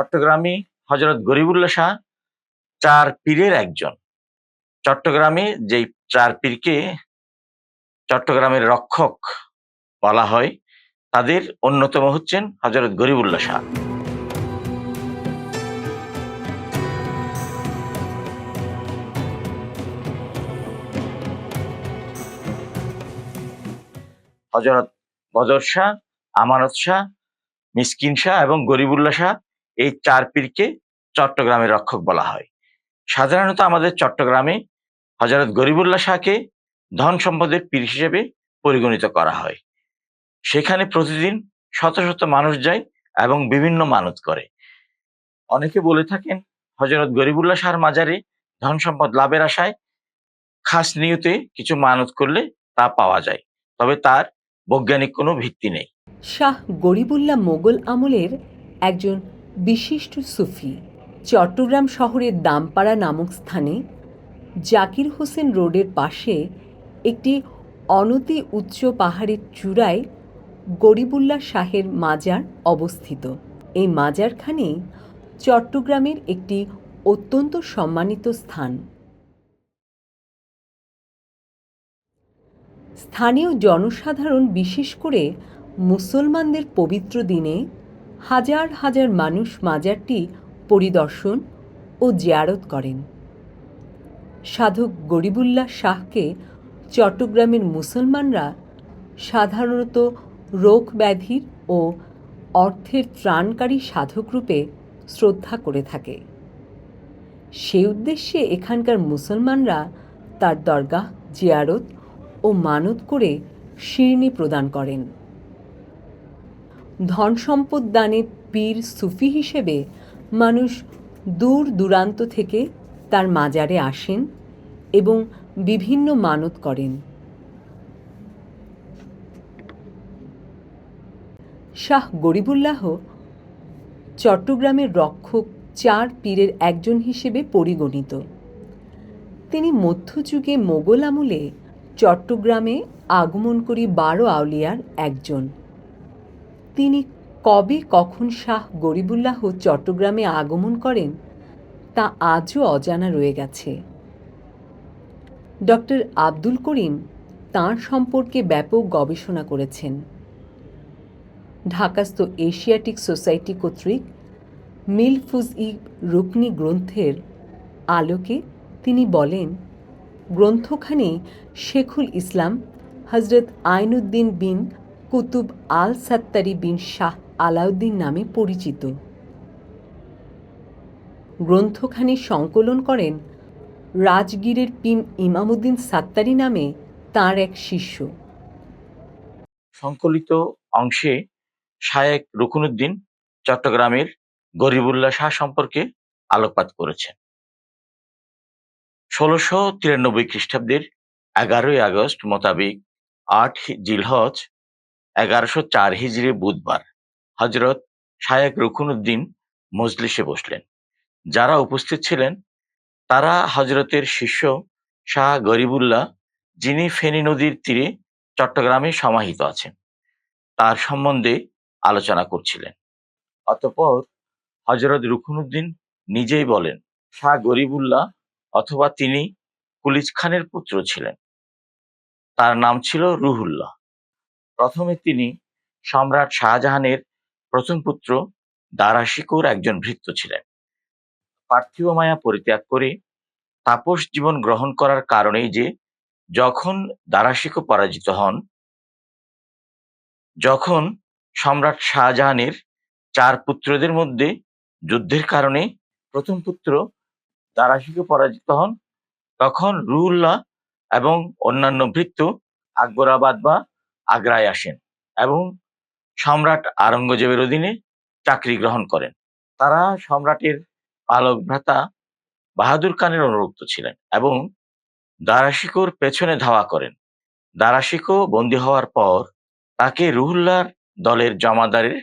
চট্টগ্রামী হজরত গরিবুল্লাহ শাহ চার পীরের একজন। চট্টগ্রামে যেই চার পীরকে চট্টগ্রামের রক্ষক বলা হয়, তাদের অন্যতম হচ্ছেন হজরত গরিবুল্লাহ শাহ। হজরত বদর শাহ, আমানত শাহ, মিসকিন শাহ এবং গরিবুল্লাহ শাহ এই চার পীরকে চট্টগ্রামের রক্ষক বলা হয়। সাধারণত আমাদের চট্টগ্রামে হজরত গরিবুল্লাহ শাহকে ধন সম্পদের পীর হিসেবে পরিগণিত করা হয়। সেখানে প্রতিদিন শত শত মানুষ যায় এবং বিভিন্ন মানত করে। অনেকে বলে থাকেন হজরত গরিবুল্লাহ শাহর মাজারে ধন সম্পদ লাভের আশায় খাস নিয়তে কিছু মানত করলে তা পাওয়া যায়, তবে তার বৈজ্ঞানিক কোনো ভিত্তি নেই। শাহ গরিবুল্লাহ মোগল আমলের একজন বিশিষ্ট সুফি চট্টগ্রাম শহরের দামপাড়া নামক স্থানে জাকির হোসেন রোডের পাশে একটি অনতি উচ্চ পাহাড়ের চূড়ায় গরিবুল্লাহ শাহের মাজার অবস্থিত। এই মাজারখানি চট্টগ্রামের একটি অত্যন্ত সম্মানিত স্থান। স্থানীয় জনসাধারণ বিশেষ করে মুসলমানদের পবিত্র দিনে হাজার হাজার মানুষ মাজারটি পরিদর্শন ও জিয়ারত করেন। সাধক গরিবুল্লাহ শাহকে চট্টগ্রামের মুসলমানরা সাধারণত রোগ ব্যাধির ও অর্থের ত্রাণকারী সাধকরূপে শ্রদ্ধা করে থাকে। সে উদ্দেশ্যে এখানকার মুসলমানরা তার দরগাহ জিয়ারত ও মানত করে শিরনি প্রদান করেন। ধন সম্পদ দানে পীর সুফি হিসেবে মানুষ দূর দূরান্ত থেকে তার মাজারে আসেন এবং বিভিন্ন মানত করেন। শাহ গরিবুল্লাহ চট্টগ্রামের রক্ষক চার পীরের একজন হিসেবে পরিগণিত। তিনি মধ্যযুগে মোগল আমলে চট্টগ্রামে আগমনকারী বারো আউলিয়ার একজন। তিনি কবে কখন শাহ গরিবুল্লাহ চট্টগ্রামে আগমন করেন, তা আজও অজানা রয়ে গেছে। ডক্টর আব্দুল করিম তাঁর সম্পর্কে ব্যাপক গবেষণা করেছেন। ঢাকাস্থ এশিয়াটিক সোসাইটি কর্তৃক মিলফুজ ই রুকনি গ্রন্থের আলোকে তিনি বলেন গ্রন্থখানি শেখুল ইসলাম হজরত আইনুদ্দিন বিন কুতুব আল সাত্তারি বিন শাহ আলাউদ্দিন নামে পরিচিত। গ্রন্থখানি সংকলন করেন রাজগীরের পিন ইমামুদ্দিন সাত্তারি নামে তার এক শিষ্য। সংকলিত অংশে শায়েক রুকুনুদ্দিন চট্টগ্রামের গরিবুল্লাহ শাহ সম্পর্কে আলোকপাত করেছেন। ষোলোশো তিরানব্বই খ্রিস্টাব্দের এগারোই আগস্ট মোতাবেক আট জিলহজ এগারোশো চার হিজড়ি বুধবার হজরত শায়েক রুকুনুদ্দিন মজলিসে বসলেন। যারা উপস্থিত ছিলেন, তারা হজরতের শিষ্য শাহ গরিবুল্লাহ যিনি ফেনী নদীর তীরে চট্টগ্রামে সমাহিত আছেন, তার সম্বন্ধে আলোচনা করছিলেন। অতঃপর হজরত রুকুনুদ্দিন নিজেই বলেন, শাহ গরিবুল্লাহ অথবা তিনি কুলিজ খানের পুত্র ছিলেন। তার নাম ছিল রুহুল্লাহ। প্রথমে তিনি সম্রাট শাহজাহানের প্রথম পুত্র দারাশিকোর একজন ভৃত্য ছিলেন। পার্থিব মায়া পরিত্যাগ করে তাপস জীবন গ্রহণ করার কারণেই যে যখন দারাশিকো পরাজিত হন, যখন সম্রাট শাহজাহানের চার পুত্রদের মধ্যে যুদ্ধের কারণে প্রথম পুত্র দারাশিকো পরাজিত হন, তখন রুহুল্লাহ এবং অন্যান্য ভৃত্য আকবরাবাদ বা আগ্রায় আসেন এবং সম্রাট আরঙ্গজেবের অধীনে চাকরি গ্রহণ করেন। তারা সম্রাটের পালক ভ্রাতা বাহাদুর খানের অনুরক্ত ছিলেন এবং দারাশিকোর পেছনে ধাওয়া করেন। দারাশিকো বন্দী হওয়ার পর তাকে রুহুল্লাহর দলের জমাদারের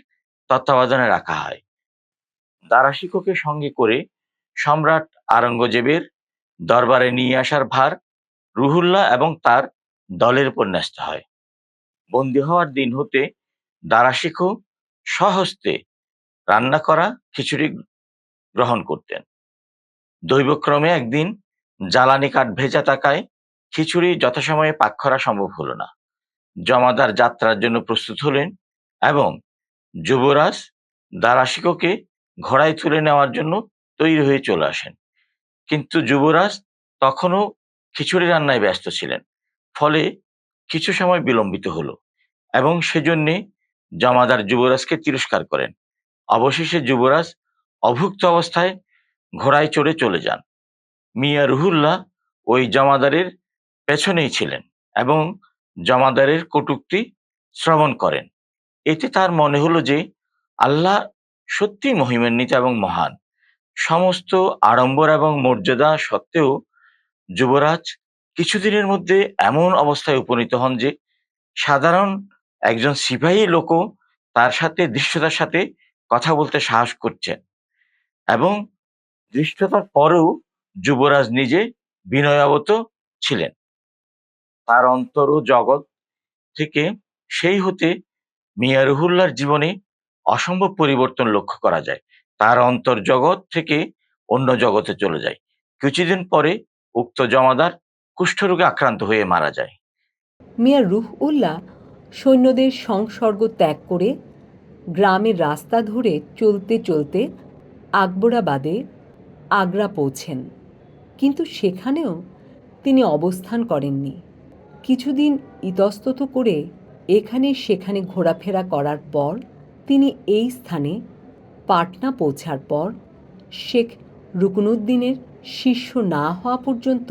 তত্ত্বাবধানে রাখা হয়। দারাশিকোকে সঙ্গে করে সম্রাট আরঙ্গজেবের দরবারে নিয়ে আসার ভার রুহুল্লাহ এবং তার দলের উপর ন্যস্ত হয়। বন্দী হওয়ার দিন হতে দারাশিকো স্বহস্তে রান্না করা, খিচুড়ি গ্রহণ করতেন। দৈবক্রমে একদিন জ্বালানি কাঠ ভেজা থাকায় খিচুড়ি যথাসময়ে পাক করা সম্ভব হলো না। জমাদার যাত্রার জন্য প্রস্তুত হলেন এবং যুবরাজ দারাশিকোকে ঘোড়ায় তুলে নেওয়ার জন্য তৈরি হয়ে চলে আসেন। কিন্তু যুবরাজ তখনও খিচুড়ি রান্নায় ব্যস্ত ছিলেন। ফলে কিছু সময় বিলম্বিত হলো এবং সেজন্যে জমাদার যুবরাজকে তিরস্কার করেন। অবশেষে যুবরাজ অভুক্ত অবস্থায় ঘোড়ায় চড়ে চলে যান। মিয়া রুহুল্লাহ ওই জমাদারের পেছনেই ছিলেন এবং জমাদারের কটূক্তি শ্রবণ করেন। এতে তার মনে হলো যে আল্লাহ সত্যি মহিমান্বিত এবং মহান। সমস্ত আড়ম্বর এবং মর্যাদা সত্ত্বেও যুবরাজ কিছুদিনের মধ্যে এমন অবস্থায় উপনীত হন যে, সাধারণ একজন সিপাহী লোকও তার সাথে, দৃশ্যতার সাথে কথা বলতে সাহস করছেন এবং দৃষ্টতার পরেও যুবরাজ নিজে বিনয়াবত ছিলেন। তার অন্তর ও জগৎ থেকে সেই হতে মিয়া রুহুল্লার জীবনে অসম্ভব পরিবর্তন লক্ষ্য করা যায়। তার অন্তর জগৎ থেকে অন্য জগতে চলে যায়। কিছুদিন পরে উক্ত জমাদার কুষ্ঠরোগে আক্রান্ত হয়ে মারা যায়। মিয়া রুহ উল্লাহ সৈন্যদের সংসর্গ ত্যাগ করে গ্রামের রাস্তা ধরে চলতে চলতে আকবরাবাদে আগ্রা পৌঁছেন। কিন্তু সেখানেও তিনি অবস্থান করেননি। কিছুদিন ইতস্তত করে এখানে সেখানে ঘোরাফেরা করার পর তিনি এই স্থানে পাটনা পৌঁছার পর শেখ রুকনুদ্দিনের শিষ্য না হওয়া পর্যন্ত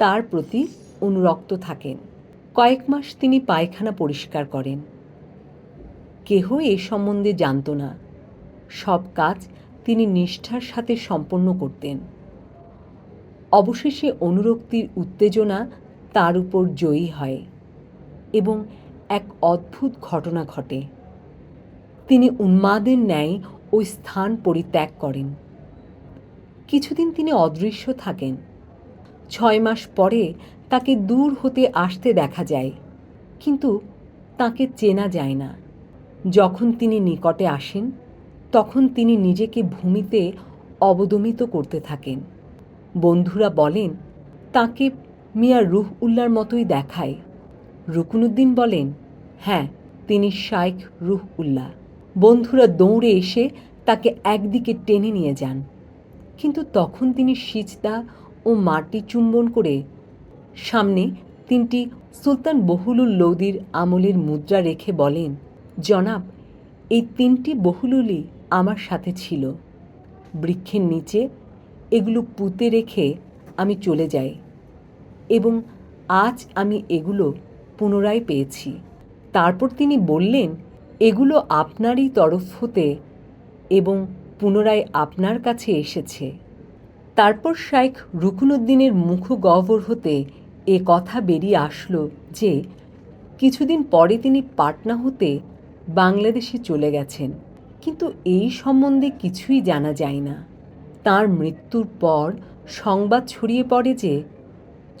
তার প্রতি অনুরক্ত থাকেন। কয়েক মাস তিনি পায়খানা পরিষ্কার করেন। কেহ এ সম্বন্ধে জানত না। সব কাজ তিনি নিষ্ঠার সাথে সম্পন্ন করতেন। অবশেষে অনুরক্তির উত্তেজনা তার উপর জয়ী হয় এবং এক অদ্ভুত ঘটনা ঘটে। তিনি উন্মাদের ন্যায় ওই স্থান পরিত্যাগ করেন। কিছুদিন তিনি অদৃশ্য থাকেন। ছয় মাস পরে তাকে দূর হতে আসতে দেখা যায়, কিন্তু তাকে চেনা যায় না। যখন তিনি নিকটে আসেন, তখন তিনি নিজেকে ভূমিতে অবদমিত করতে থাকেন। বন্ধুরা বলেন, তাকে মিয়া রুহ উল্লার মতোই দেখায়। রুকনুদ্দিন বলেন হ্যাঁ তিনি শাইখ রুহ উল্লাহ বন্ধুরা দৌড়ে এসে তাকে একদিকে টেনে নিয়ে যান। কিন্তু তখন তিনি সিজদা ও মাটি চুম্বন করে সামনে তিনটি সুলতান বহুলুল লৌদির আমলের মুদ্রা রেখে বলেন, জনাব, এই তিনটি বহুলুলই আমার সাথে ছিল। বৃক্ষের নিচে এগুলো পুঁতে রেখে আমি চলে যাই এবং আজ আমি এগুলো পুনরায় পেয়েছি। তারপর তিনি বললেন, এগুলো আপনারই তরফ হতে এবং পুনরায় আপনার কাছে এসেছে। তারপর শাইখ রুকনুদ্দিনের মুখ গহ্বর হতে এ কথা বেরিয়ে আসলো যে, কিছুদিন পরে তিনি পাটনা হতে বাংলাদেশে চলে গেছেন। কিন্তু এই সম্বন্ধে কিছুই জানা যায় না। তার মৃত্যুর পর সংবাদ ছড়িয়ে পড়ে যে,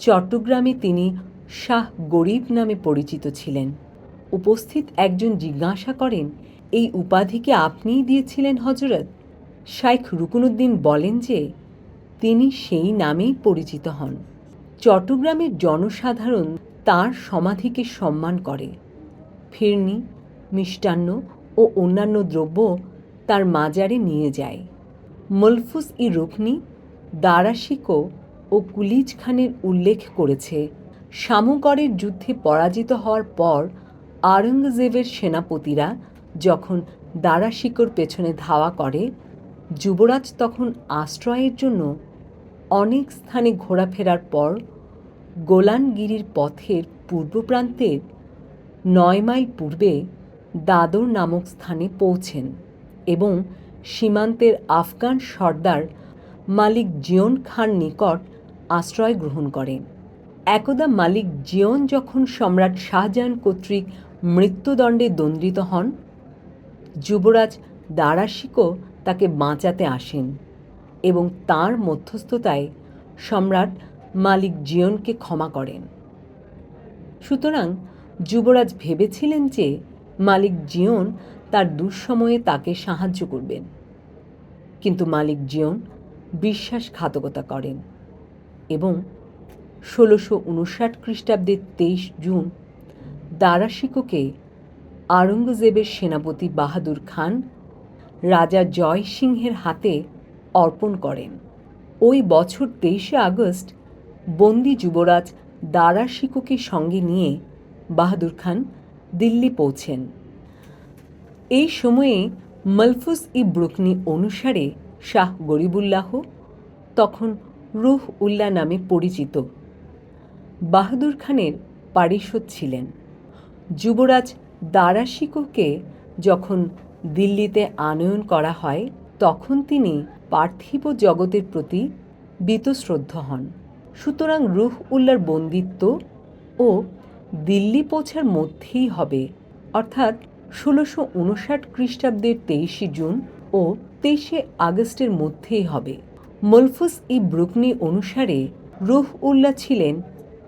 চট্টগ্রামে তিনি শাহ গরিব নামে পরিচিত ছিলেন। উপস্থিত একজন জিজ্ঞাসা করেন, এই উপাধিকে আপনিই দিয়েছিলেন হজরত শাইখ রুকনুদ্দিন বলেন যে তিনি সেই নামেই পরিচিত হন। চট্টগ্রামের জনসাধারণ তার সমাধিকে সম্মান করে। ফিরনি, মিষ্টান্ন ও অন্যান্য দ্রব্য তার মাজারে নিয়ে যায়। মলফুস ই রুকনি দারাশিকো ও কুলিজ খানের উল্লেখ করেছে সামুগড়ের যুদ্ধে পরাজিত হওয়ার পর আরঙ্গজেবের সেনাপতিরা যখন দারাশিকোর পেছনে ধাওয়া করে, যুবরাজ তখন আশ্রয়ের জন্য অনেক স্থানে ঘোরাফেরার পর গোলানগিরির পথের পূর্ব প্রান্তের নয় মাইল পূর্বে দাদর নামক স্থানে পৌঁছেন এবং সীমান্তের আফগান সর্দার মালিক জিয়ন খান নিকট আশ্রয় গ্রহণ করেন। একদা মালিক জিয়ন যখন সম্রাট শাহজাহান কর্তৃক মৃত্যুদণ্ডে দণ্ডিত হন, যুবরাজ দারাশিকো তাকে বাঁচাতে আসেন। এবং তার মধ্যস্থতায় সম্রাট মালিক জিয়নকে ক্ষমা করেন। সুতরাং যুবরাজ ভেবেছিলেন যে মালিক জিয়ন তার দুঃসময়ে তাকে সাহায্য করবেন। কিন্তু মালিক জিয়ন বিশ্বাসঘাতকতা করেন এবং ষোলোশো উনষাট খ্রিস্টাব্দের তেইশ জুন দারাশিকোকে আওরঙ্গজেবের সেনাপতি বাহাদুর খান রাজা জয় সিংহের হাতে অর্পণ করেন। ওই বছর তেইশে আগস্ট বন্দি যুবরাজ দারা শিকোকে সঙ্গে নিয়ে বাহাদুর খান দিল্লি পৌঁছেন। এই সময়ে মলফুজ ই ব্রুকনি অনুসারে শাহ গরিবুল্লাহ, তখন রুহ উল্লাহ নামে পরিচিত, বাহাদুর খানের পারিষদ ছিলেন। যুবরাজ দারা শিকোকে যখন দিল্লিতে আনয়ন করা হয়, তখন তিনি পার্থিব জগতের প্রতি বীতশ্রদ্ধ হন। সুতরাং রুহ উল্লার বন্দিত্ব ও দিল্লি পৌঁছার মধ্যেই হবে, অর্থাৎ ষোলোশো উনষাট খ্রিস্টাব্দের তেইশে জুন ও তেইশে আগস্টের মধ্যেই হবে। মলফুস ই ব্রুকনি অনুসারে রুহ উল্লাহ ছিলেন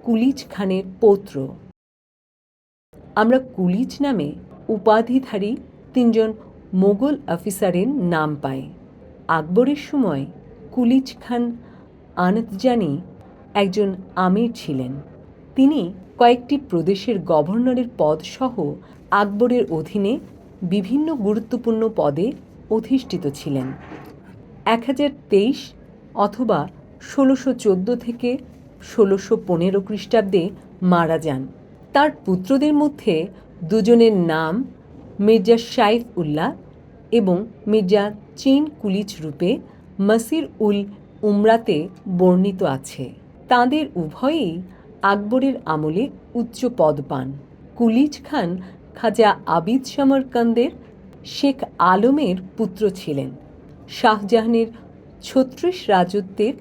কুলিজ খানের পৌত্র। আমরা কুলিজ নামে উপাধিধারী তিনজন মোগল অফিসারের নাম পাই। আকবরের সময় কুলিজ খান আনতজানি একজন আমির ছিলেন। তিনি কয়েকটি প্রদেশের গভর্নরের পদসহ আকবরের অধীনে বিভিন্ন গুরুত্বপূর্ণ পদে অধিষ্ঠিত ছিলেন। এক হাজার তেইশ অথবা ষোলোশো চোদ্দ থেকে ষোলোশো পনেরো খ্রিস্টাব্দে মারা যান। তার পুত্রদের মধ্যে দুজনের নাম মির্জা শাইফ উল্লাহ এবং মির্জা চীন কুলিচ রূপে মসির উল উমরাতে বর্ণিত আছে। তাঁদের উভয়েই আকবরের আমলে উচ্চ পদ পান। কুলিজ খান খাজা আবিদ সমরকান্দের শেখ আলমের পুত্র ছিলেন। শাহজাহানের ছত্রিশ রাজত্বের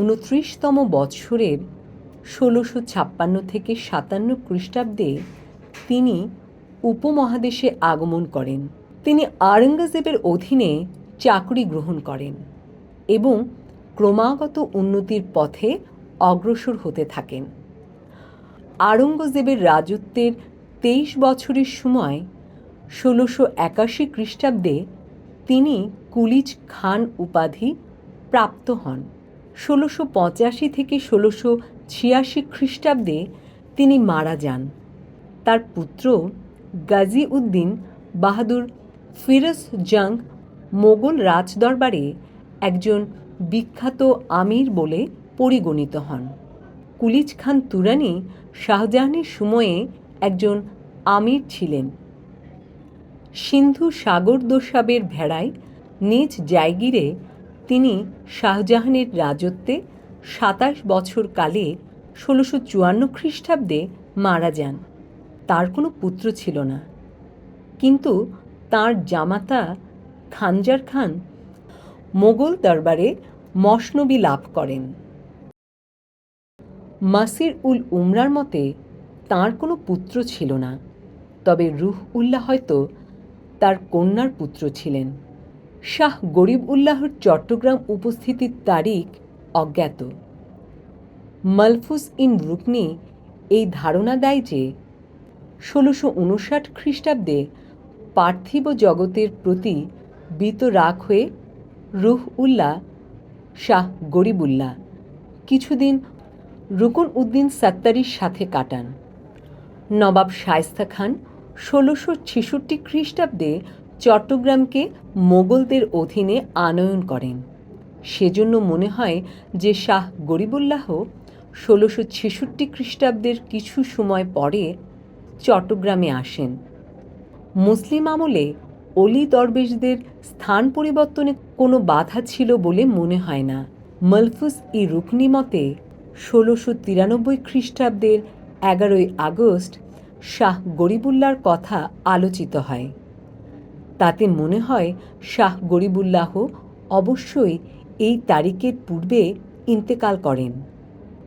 উনত্রিশতম বৎসরের ষোলোশো ছাপ্পান্ন থেকে সাতান্ন খ্রিস্টাব্দে তিনি উপমহাদেশে আগমন করেন। তিনি আওরঙ্গজেবের অধীনে চাকরি গ্রহণ করেন এবং ক্রমাগত উন্নতির পথে অগ্রসর হতে থাকেন। আওরঙ্গজেবের রাজত্বের তেইশ বছরের সময় ষোলোশো একাশি খ্রিস্টাব্দে তিনি কুলিজ খান উপাধি প্রাপ্ত হন। ষোলোশো পঁচাশি থেকে ষোলোশো ছিয়াশি খ্রিস্টাব্দে তিনি মারা যান। তার পুত্র গাজী উদ্দিন বাহাদুর ফিরোজ জাং মোগল রাজদরবারে একজন বিখ্যাত আমির বলে পরিগণিত হন। কুলিজ খান তুরানি শাহজাহানের সময়ে একজন আমির ছিলেন। সিন্ধু সাগর দোসাবের ভেড়ায় নিজ জায়গিরে তিনি শাহজাহানের রাজত্বে সাতাশ বছর কালে ষোলোশো চুয়ান্ন খ্রিস্টাব্দে মারা যান। তার কোনো পুত্র ছিল না। কিন্তু তার জামাতা খানজার খান মোগল দরবারে মসনবি লাভ করেন। মাসির উল উমরার মতে তার কোনো পুত্র ছিল না, তবে রুহ উল্লাহ হয়তো তার কন্যার পুত্র ছিলেন। শাহ গরিব উল্লাহর চট্টগ্রাম উপস্থিতির তারিখ অজ্ঞাত। মালফুস ইন রুকনি এই ধারণা দেয় যে, ষোলোশো উনষাট খ্রিস্টাব্দে পার্থিব জগতের প্রতি বিতরাগ হয়ে রুহ উল্লাহ, শাহ গরিবুল্লাহ। কিছুদিন রুকন উদ্দিন সাত্তারির সাথে কাটান। নবাব শায়স্তা খান ষোলোশো ছেষট্টি খ্রিস্টাব্দে চট্টগ্রামকে মোগলদের অধীনে আনয়ন করেন। সেজন্য মনে হয় যে শাহ গরিবুল্লাহ ষোলোশো ছেষট্টি খ্রিস্টাব্দের কিছু সময় পরে চট্টগ্রামে আসেন। মুসলিম আমলে অলি দরবেশদের স্থান পরিবর্তনে কোনো বাধা ছিল বলে মনে হয় না। মলফুস ই রুকনি মতে, ষোলোশো তিরানব্বই খ্রিস্টাব্দের এগারোই আগস্ট শাহ গরিবুল্লার কথা আলোচিত হয়। তাতে মনে হয়, শাহ গরিবুল্লাহ অবশ্যই এই তারিখের পূর্বে ইন্তেকাল করেন।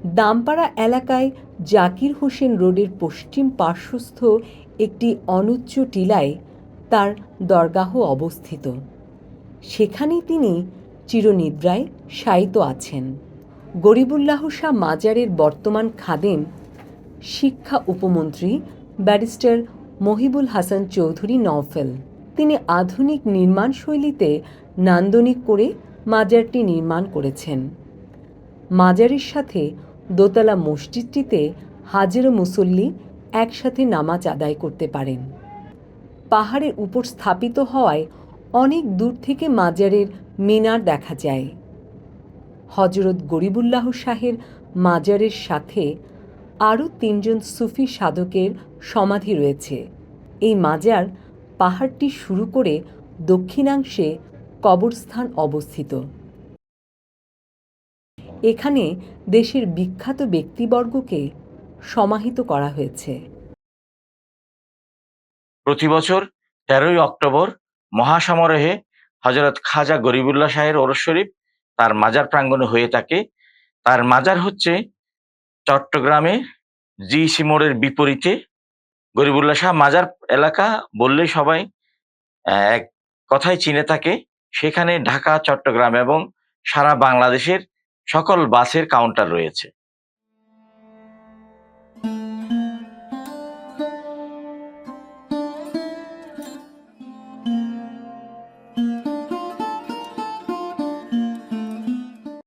দামপাড়া এলাকায় জাকির হোসেন রোডের পশ্চিম পার্শ্বস্থ একটি অনুচ্চ টিলায় তার দরগাহ অবস্থিত। সেখানেই তিনি চিরনিদ্রায় শায়িত আছেন। গরিবুল্লাহ শাহ মাজারের বর্তমান খাদেম, শিক্ষা উপমন্ত্রী, ব্যারিস্টার মহিবুল হাসান চৌধুরী নওফেল। তিনি আধুনিক নির্মাণ শৈলীতে নান্দনিক করে মাজারটি নির্মাণ করেছেন। মাজারের সাথে দোতলা মসজিদটিতে হাজারো মুসল্লি একসাথে নামাজ আদায় করতে পারেন। পাহাড়ের উপর স্থাপিত হওয়ায় অনেক দূর থেকে মাজারের মিনার দেখা যায়। হজরত গরিবুল্লাহ শাহের মাজারের সাথে আরও তিনজন সুফি সাধকের সমাধি রয়েছে। এই মাজার পাহাড়টি শুরু করে দক্ষিণাংশে কবরস্থান অবস্থিত। এখানে দেশের বিখ্যাত ব্যক্তিবর্গকে সমাহিত করা হয়েছে। প্রতি বছর তেরোই অক্টোবর মহাসমারোহে হজরত খাজা গরিবুল্লাহ শাহের ওরস শরীফ তার মাজার প্রাঙ্গণে হয়ে থাকে। তার মাজার হচ্ছে চট্টগ্রামে জি সিমোড়ের বিপরীতে। গরিবুল্লাহ শাহ মাজার এলাকা বললেই সবাই এক কথায় চিনে থাকে। সেখানে ঢাকা, চট্টগ্রাম এবং সারা বাংলাদেশের সকল বাসের কাউন্টার রয়েছে।